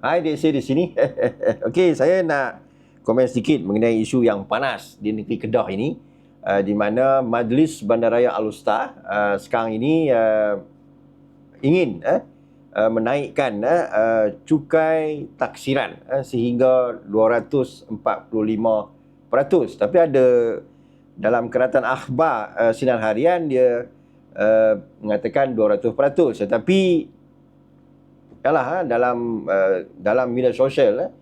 Hai Desi di sini. Okey, saya nak komen sedikit mengenai isu yang panas di negeri Kedah ini uh, di mana Majlis Bandaraya Alustar uh, sekarang ini uh, ingin uh, uh, menaikkan uh, uh, cukai taksiran uh, sehingga 245%. Tapi ada dalam keratan akhbar uh, sinar harian dia uh, mengatakan 200%. Tetapi yalah ha, dalam uh, dalam media sosial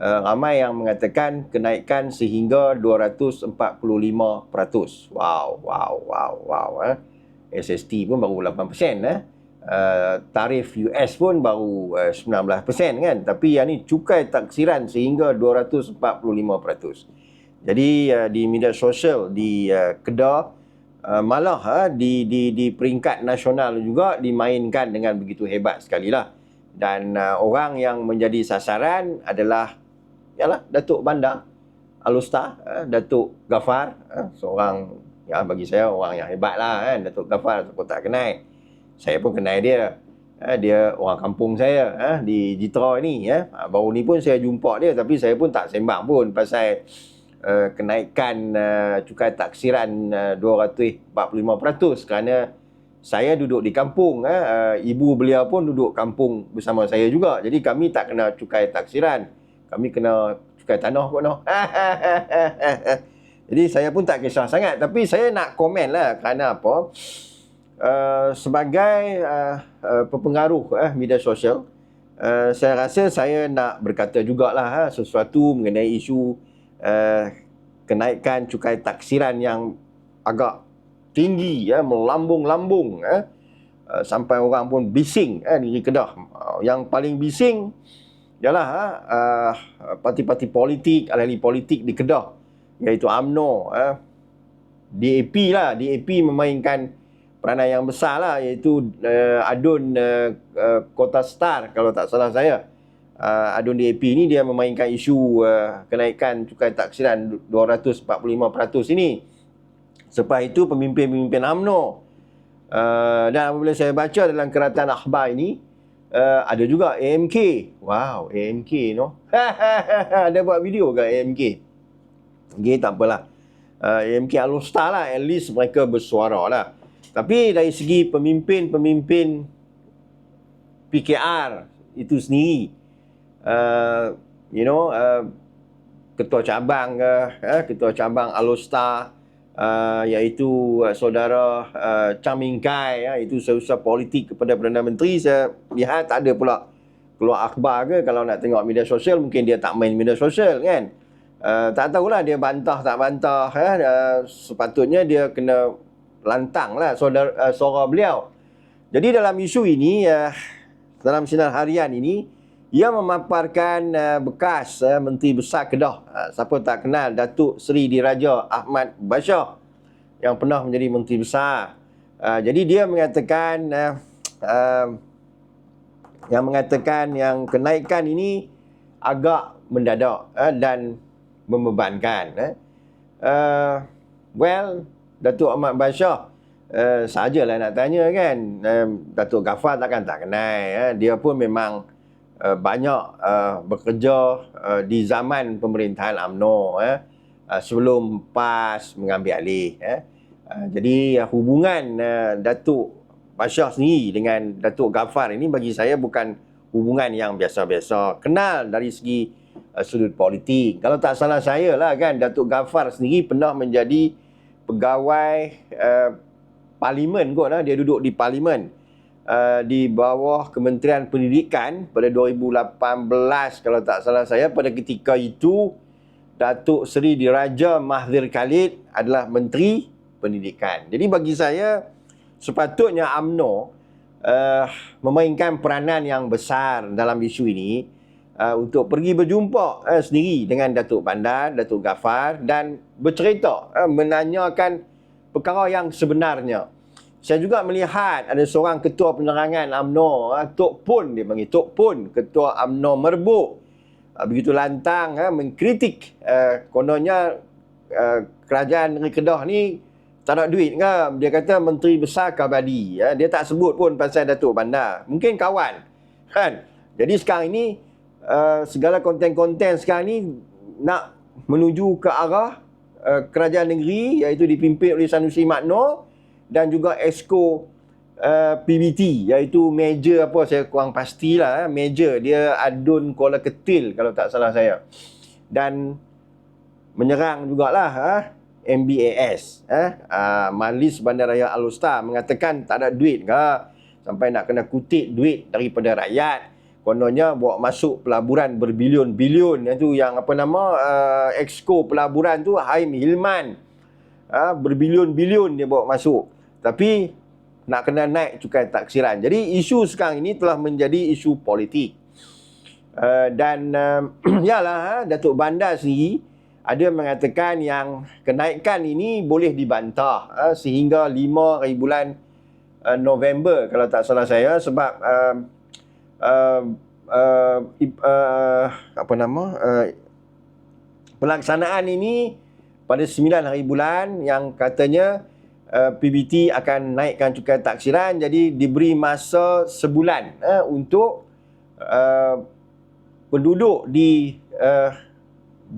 uh, ramai yang mengatakan kenaikan sehingga 245%. Wow, wow, wow, wow. Eh. SST pun baru 8%. Eh. Uh, tarif US pun baru uh, 19% kan. Tapi yang ni cukai taksiran sehingga 245%. Jadi uh, di media sosial di uh, Kedah uh, malah uh, di, di, di peringkat nasional juga dimainkan dengan begitu hebat sekali lah dan uh, orang yang menjadi sasaran adalah yalah Datuk Bandar Alusta uh, Datuk Gafar uh, seorang ya bagi saya orang yang hebat lah kan Datuk Gafar aku tak kenal. Saya pun kenal dia uh, dia orang kampung saya uh, di Jitra ni ya uh, baru ni pun saya jumpa dia tapi saya pun tak sembang pun pasal uh, kenaikan uh, cukai taksiran uh, 245% kerana saya duduk di kampung eh. ibu beliau pun duduk kampung bersama saya juga jadi kami tak kena cukai taksiran kami kena cukai tanah pun no. jadi saya pun tak kisah sangat tapi saya nak komen lah kerana apa uh, sebagai uh, uh, pepengaruh uh, media sosial uh, saya rasa saya nak berkata jugalah uh, sesuatu mengenai isu uh, kenaikan cukai taksiran yang agak tinggi ya melambung-lambung ya. Uh, sampai orang pun bising ya di Kedah. Uh, yang paling bising ialah uh, parti-parti politik ahli politik di Kedah iaitu AMNO uh, DAP lah DAP memainkan peranan yang besar lah iaitu uh, adun uh, uh, Kota Star kalau tak salah saya. Uh, adun DAP ni dia memainkan isu uh, kenaikan cukai taksiran 245% ini Selepas itu pemimpin-pemimpin UMNO uh, dan apabila saya baca dalam keratan akhbar ini uh, ada juga AMK. Wow, AMK no. ada buat video ke AMK? Okay, tak apalah. Uh, AMK Alustar lah, at least mereka bersuara lah. Tapi dari segi pemimpin-pemimpin PKR itu sendiri, uh, you know, uh, ketua cabang ke, uh, ketua cabang Alustar, uh, iaitu uh, saudara uh, Chang Ming Kai ya, itu sesuatu politik kepada Perdana Menteri saya lihat tak ada pula keluar akhbar ke. Kalau nak tengok media sosial mungkin dia tak main media sosial kan? Uh, tak tahulah dia bantah tak bantah ya. uh, sepatutnya dia kena lantang lah saudara, uh, suara beliau. Jadi dalam isu ini uh, dalam sinar harian ini ia memaparkan uh, bekas uh, Menteri Besar Kedah. Uh, siapa tak kenal Datuk Seri Diraja Ahmad Bashar yang pernah menjadi Menteri Besar. Uh, jadi dia mengatakan uh, uh, yang mengatakan yang kenaikan ini agak mendadak uh, dan membebankan. Uh, well, Datuk Ahmad Bashar uh, sajalah nak tanya kan. Uh, Datuk Gafar takkan tak kenal. Uh. Dia pun memang uh, banyak uh, bekerja uh, di zaman pemerintahan AMNO eh, uh, sebelum PAS mengambil alih. Eh. Uh, jadi uh, hubungan uh, Datuk Bashar sendiri dengan Datuk Gafar ini bagi saya bukan hubungan yang biasa-biasa. Kenal dari segi uh, sudut politik. Kalau tak salah saya lah kan, Datuk Gafar sendiri pernah menjadi pegawai uh, parlimen kot lah. Dia duduk di parlimen uh, di bawah Kementerian Pendidikan pada 2018 kalau tak salah saya pada ketika itu Datuk Seri Diraja Mahdir Khalid adalah Menteri Pendidikan. Jadi bagi saya sepatutnya AMNO uh, memainkan peranan yang besar dalam isu ini uh, untuk pergi berjumpa uh, sendiri dengan Datuk Bandar, Datuk Gafar dan bercerita uh, menanyakan perkara yang sebenarnya. Saya juga melihat ada seorang ketua penerangan UMNO, ha, Tok Pun dia panggil, Tok Pun, ketua UMNO Merbuk. Ha, begitu lantang ha, mengkritik kononnya kerajaan negeri Kedah ni tak ada duit ke? Dia kata Menteri Besar Kabadi. Dia tak sebut pun pasal Datuk Bandar. Mungkin kawan. Kan? Jadi sekarang ini segala konten-konten sekarang ni nak menuju ke arah kerajaan negeri iaitu dipimpin oleh Sanusi Makno dan juga Esko uh, PBT iaitu major apa saya kurang pastilah eh. major. Dia Adun Kuala Ketil kalau tak salah saya. Dan menyerang jugalah eh. MBAS eh. Uh, Majlis Bandaraya Alustar mengatakan tak ada duit ke sampai nak kena kutip duit daripada rakyat. Kononnya bawa masuk pelaburan berbilion-bilion. Itu yang apa nama uh, exco pelaburan tu Haim Hilman. Uh, berbilion-bilion dia bawa masuk tapi nak kena naik cukai taksiran. Jadi isu sekarang ini telah menjadi isu politik. Uh, dan uh, yalah uh, Datuk Bandar sendiri ada mengatakan yang kenaikan ini boleh dibantah uh, sehingga 5 hari bulan uh, November kalau tak salah saya sebab uh, uh, uh, uh, apa nama uh, pelaksanaan ini pada 9 hari bulan yang katanya uh, PBT akan naikkan cukai taksiran jadi diberi masa sebulan uh, untuk uh, penduduk di uh,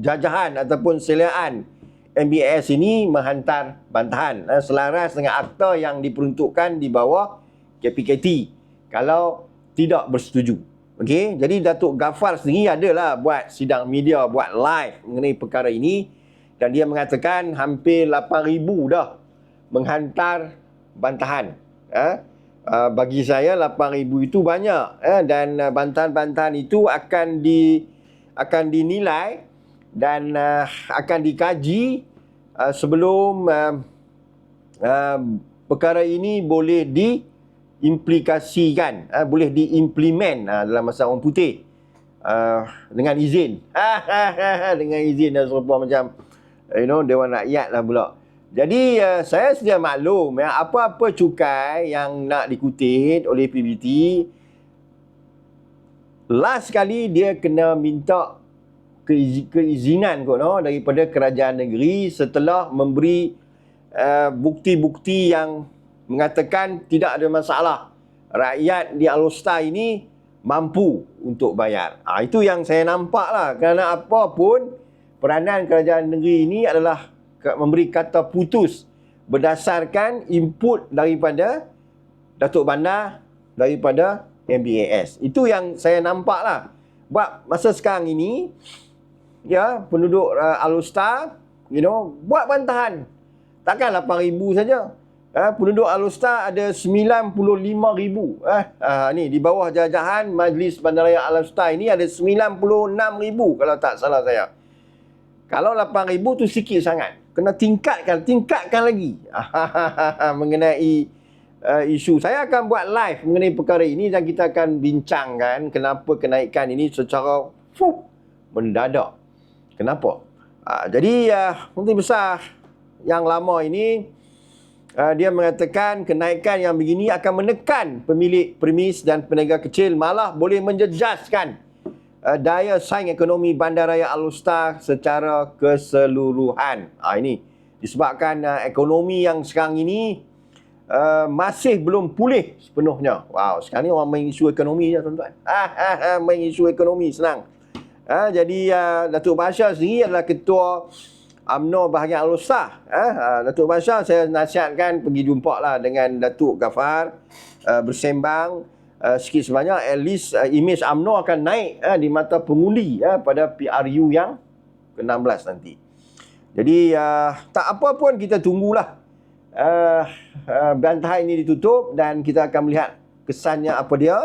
jajahan ataupun seliaan MBS ini menghantar bantahan eh, selaras dengan akta yang diperuntukkan di bawah KPKT kalau tidak bersetuju. Okey, jadi Datuk Gafar sendiri adalah buat sidang media, buat live mengenai perkara ini dan dia mengatakan hampir 8000 dah menghantar bantahan. Eh? Uh, bagi saya 8000 itu banyak eh? dan uh, bantahan-bantahan itu akan di akan dinilai dan uh, akan dikaji uh, sebelum uh, uh, perkara ini boleh diimplikasikan, uh, boleh diimplement uh, dalam masa orang putih uh, dengan izin. dengan izin dan serupa macam you know Dewan Rakyat lah pula. Jadi uh, saya sedia maklum ya, apa-apa cukai yang nak dikutip oleh PBT last kali dia kena minta keizinan kot no daripada kerajaan negeri setelah memberi uh, bukti-bukti yang mengatakan tidak ada masalah rakyat di Alustar ini mampu untuk bayar. Ha, itu yang saya nampak lah kerana apa pun peranan kerajaan negeri ini adalah memberi kata putus berdasarkan input daripada Datuk Bandar daripada MBAS. Itu yang saya nampak lah. Buat masa sekarang ini ya penduduk uh, Alustar you know buat bantahan. Takkan 8000 saja. Uh, penduduk Alustar ada 95000 eh uh, ni di bawah jajahan Majlis Bandaraya Alustar ini ada 96000 kalau tak salah saya. Kalau 8000 tu sikit sangat kena tingkatkan tingkatkan lagi. Mengenai uh, isu. Saya akan buat live mengenai perkara ini dan kita akan bincangkan kenapa kenaikan ini secara fuh, mendadak. Kenapa? Uh, jadi uh, Menteri Besar yang lama ini uh, dia mengatakan kenaikan yang begini akan menekan pemilik premis dan peniaga kecil malah boleh menjejaskan uh, daya saing ekonomi Bandaraya Alustar secara keseluruhan. Uh, ini disebabkan uh, ekonomi yang sekarang ini uh, masih belum pulih sepenuhnya. Wow, sekarang ni orang main isu ekonomi je tuan-tuan. Ah, main isu ekonomi senang. Ha, jadi uh, Datuk Bashar sendiri adalah ketua UMNO bahagian Al-Ustah. Ha, uh, Datuk Bashar saya nasihatkan pergi jumpa lah dengan Datuk Gafar uh, bersembang uh, sikit sebanyak at least uh, image UMNO akan naik uh, di mata pengundi uh, pada PRU yang ke-16 nanti. Jadi uh, tak apa pun kita tunggulah uh, uh, bantahan ini ditutup dan kita akan melihat kesannya apa dia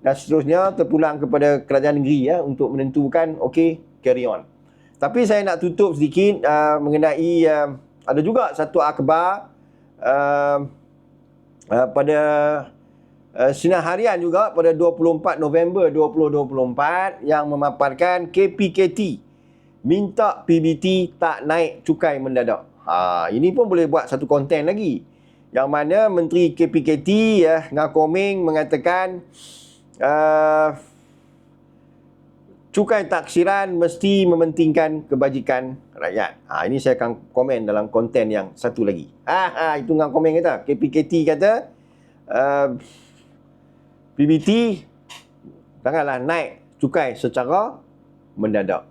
dan seterusnya terpulang kepada kerajaan negeri ya untuk menentukan okey carry on. Tapi saya nak tutup sedikit uh, mengenai uh, ada juga satu akhbar uh, uh, pada uh, sinar harian juga pada 24 November 2024 yang memaparkan KPKT minta PBT tak naik cukai mendadak. Ha ini pun boleh buat satu konten lagi. Yang mana Menteri KPKT ya Ngakoming mengatakan uh, cukai taksiran mesti mementingkan kebajikan rakyat. Ha, ini saya akan komen dalam konten yang satu lagi. Ha, ha, itu dengan komen kata. KPKT kata uh, PBT janganlah naik cukai secara mendadak.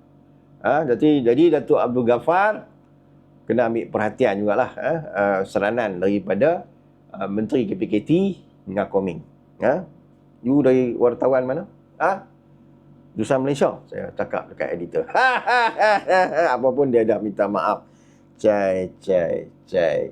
Ha, jadi jadi Datuk Abdul Ghaffar kena ambil perhatian jugalah ha, uh, seranan daripada uh, Menteri KPKT dengan Koming. Ha? You dari wartawan mana? Ha? Jurusan Malaysia. Saya cakap dekat editor. Apa pun dia dah minta maaf. Cai, cai, cai.